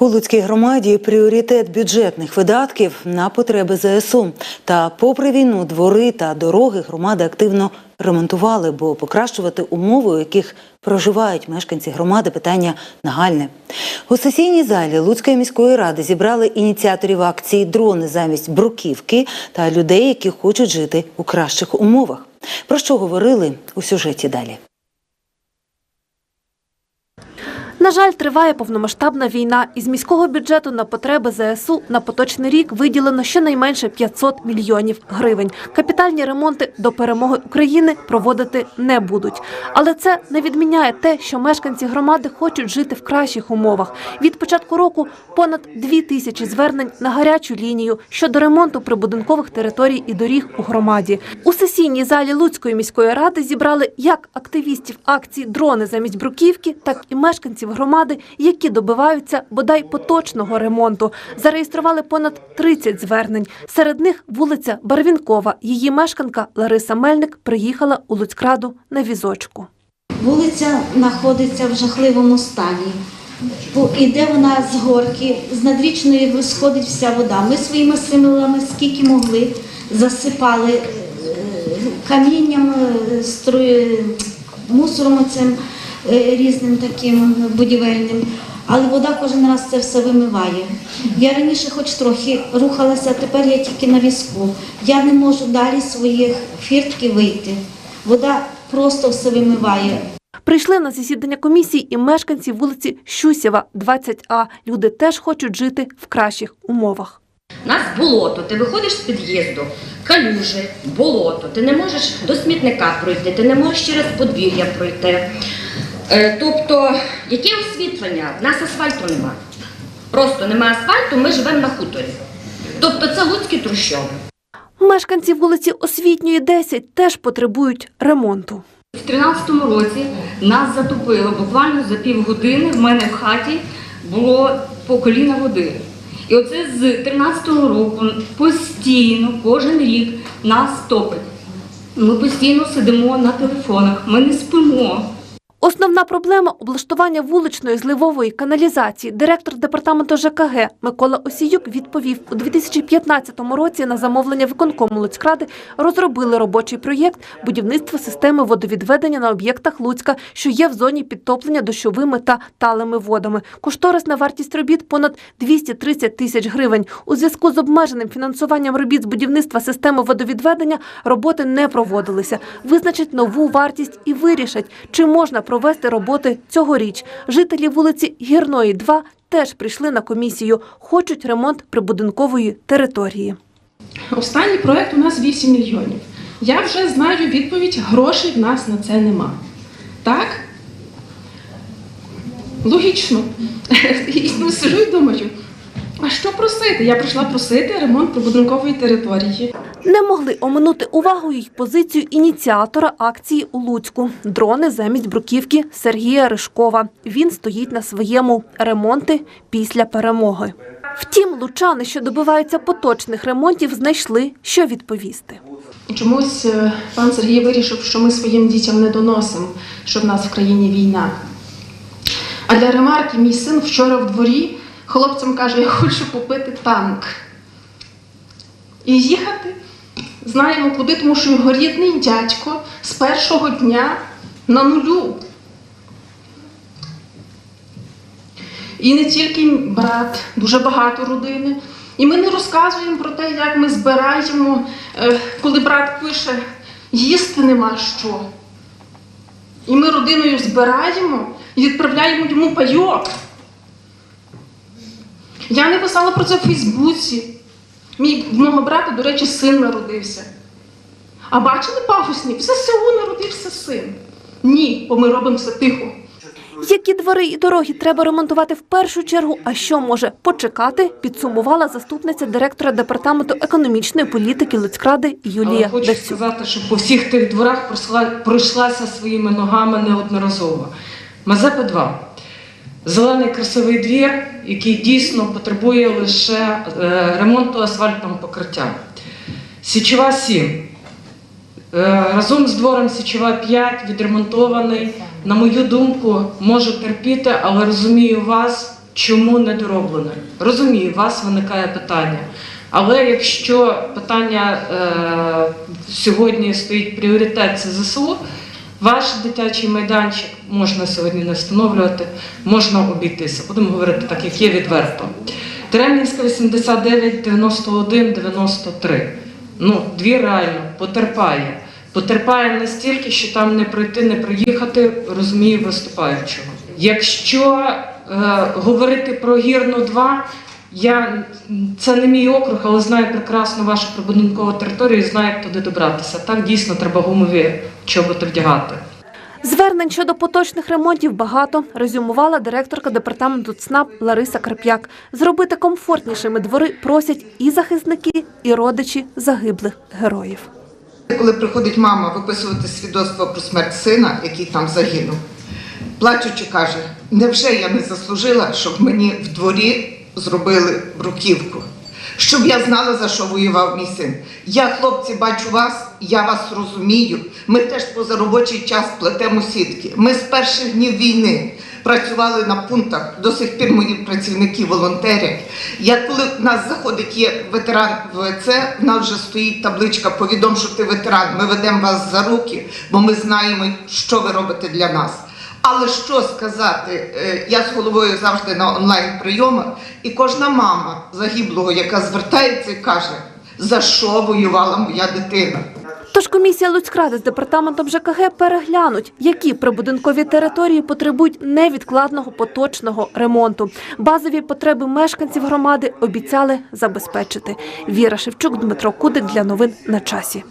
У Луцькій громаді пріоритет бюджетних видатків на потреби ЗСУ. Та попри війну, двори та дороги громади активно ремонтували, бо покращувати умови, у яких проживають мешканці громади, питання нагальне. У сесійній залі Луцької міської ради зібрали ініціаторів акції Дрони замість бруківки та людей, які хочуть жити у кращих умовах. Про що говорили у сюжеті далі? На жаль, триває повномасштабна війна. Із міського бюджету на потреби ЗСУ на поточний рік виділено щонайменше 500 мільйонів гривень. Капітальні ремонти до перемоги України проводити не будуть. Але це не відміняє те, що мешканці громади хочуть жити в кращих умовах. Від початку року понад дві тисячі звернень на гарячу лінію щодо ремонту прибудинкових територій і доріг у громаді. У сесійній залі Луцької міської ради зібрали як активістів акції Дрони замість бруківки, так і мешканців громади, які добиваються бодай поточного ремонту. Зареєстрували понад 30 звернень. Серед них вулиця Барвінкова. Її мешканка Лариса Мельник приїхала у Луцькраду на візочку. Вулиця знаходиться в жахливому стані. Іде вона з горки, з надрічної сходить вся вода. Ми своїми силами, скільки могли, засипали е, камінням, е, мусором цим різним таким будівельним. Але вода кожен раз це все вимиває. Я раніше хоч трохи рухалася, а тепер я тільки на візку. Я не можу далі своїх фіртки вийти. Вода просто все вимиває. Прийшли на засідання комісії і мешканці вулиці Щусєва, 20А. Люди теж хочуть жити в кращих умовах. У нас болото, ти виходиш з під'їзду, калюжі, болото, ти не можеш до смітника пройти, ти не можеш через подвір'я пройти. Е, тобто, яке освітлення? В нас асфальту нема. Просто немає асфальту, ми живемо на хуторі. Тобто це луцькі трущоби. Мешканці вулиці Освітньої, 10 теж потребують ремонту. У 13-му році нас затопило буквально за півгодини. В мене в хаті було по коліна води. І оце з 13-го року постійно, кожен рік нас топить. Ми постійно сидимо на телефонах, ми не спимо. Основна проблема облаштування вуличної зливової каналізації. Директор департаменту ЖКГ Микола Осіюк відповів, у 2015 році на замовлення виконкому Луцькради розробили робочий проєкт будівництва системи водовідведення на об'єктах Луцька, що є в зоні підтоплення дощовими та талими водами. Кошторисна вартість робіт понад 230 тисяч гривень. У зв'язку з обмеженим фінансуванням робіт з будівництва системи водовідведення роботи не проводилися. Визначать нову вартість і вирішать, чи можна провести роботи цьогоріч. Жителі вулиці Гірної, 2 теж прийшли на комісію. Хочуть ремонт прибудинкової території. Останній проект у нас 8 мільйонів. Я вже знаю відповідь, грошей в нас на це нема. Так? Логічно. Ну, сижу і думаю, а що просити? Я прийшла просити ремонт прибудинкової території. Не могли оминути увагою й позицію ініціатора акції у Луцьку – дрони замість бруківки Сергія Ришкова. Він стоїть на своєму ремонти після перемоги. Втім, лучани, що добиваються поточних ремонтів, знайшли, що відповісти. Чомусь е, пан Сергій вирішив, що ми своїм дітям не доносимо, що в нас в країні війна. А для ремарки мій син вчора в дворі хлопцям каже, я хочу купити танк. І їхати знаємо куди, тому що його рідний дядько з першого дня на нулю. І не тільки брат, дуже багато родини. І ми не розказуємо про те, як ми збираємо, е, коли брат пише, їсти нема що. І ми родиною збираємо і відправляємо йому пайок. Я не писала про це в Фейсбуці. Мій в мого брата, до речі, син народився. А бачили пафосні? В ЗСУ народився син. Ні, бо ми робимо все тихо. Які двори і дороги треба ремонтувати в першу чергу, а що може почекати, підсумувала заступниця директора департаменту економічної політики Луцькради Юлія Але хочу Дацюк. сказати, що по всіх тих дворах пройшла, пройшлася своїми ногами неодноразово. Мазепа 2. Зелений красивий двір, який дійсно потребує лише е, ремонту асфальтного покриття. Січова 7. Е, разом з двором Січова 5 відремонтований. На мою думку, може терпіти, але розумію вас, чому не дороблено. Розумію, вас виникає питання. Але якщо питання е, сьогодні стоїть пріоритет це ЗСУ, ваш дитячий майданчик можна сьогодні не встановлювати, можна обійтися. Будемо говорити так, як є відверто. Теремнівська 89, 91, 93. Ну, дві реально потерпає. Потерпає настільки, що там не пройти, не проїхати, розумію виступаючого. Якщо е, говорити про гірну 2, я це не мій округ, але знаю прекрасно вашу прибудинкову територію і знаю, як туди добратися. Так дійсно треба гумові чоботи вдягати. Звернень щодо поточних ремонтів багато, резюмувала директорка департаменту ЦНАП Лариса Карп'як. Зробити комфортнішими двори просять і захисники, і родичі загиблих героїв. Коли приходить мама виписувати свідоцтво про смерть сина, який там загинув, плачучи каже: невже я не заслужила, щоб мені в дворі зробили бруківку? Щоб я знала, за що воював мій син. Я, хлопці, бачу вас, я вас розумію. Ми теж поза робочий час плетемо сітки. Ми з перших днів війни працювали на пунктах. До сих пір мої працівники волонтерять. Я коли в нас заходить є ветеран ВЦ, в нас вже стоїть табличка Повідом, що ти ветеран. Ми ведемо вас за руки, бо ми знаємо, що ви робите для нас. Але що сказати, Е, я з головою завжди на онлайн прийомах, і кожна мама загиблого, яка звертається каже, за що воювала моя дитина. Тож комісія Луцькради з департаментом ЖКГ переглянуть, які прибудинкові території потребують невідкладного поточного ремонту. Базові потреби мешканців громади обіцяли забезпечити. Віра Шевчук, Дмитро Кудик для новин на часі.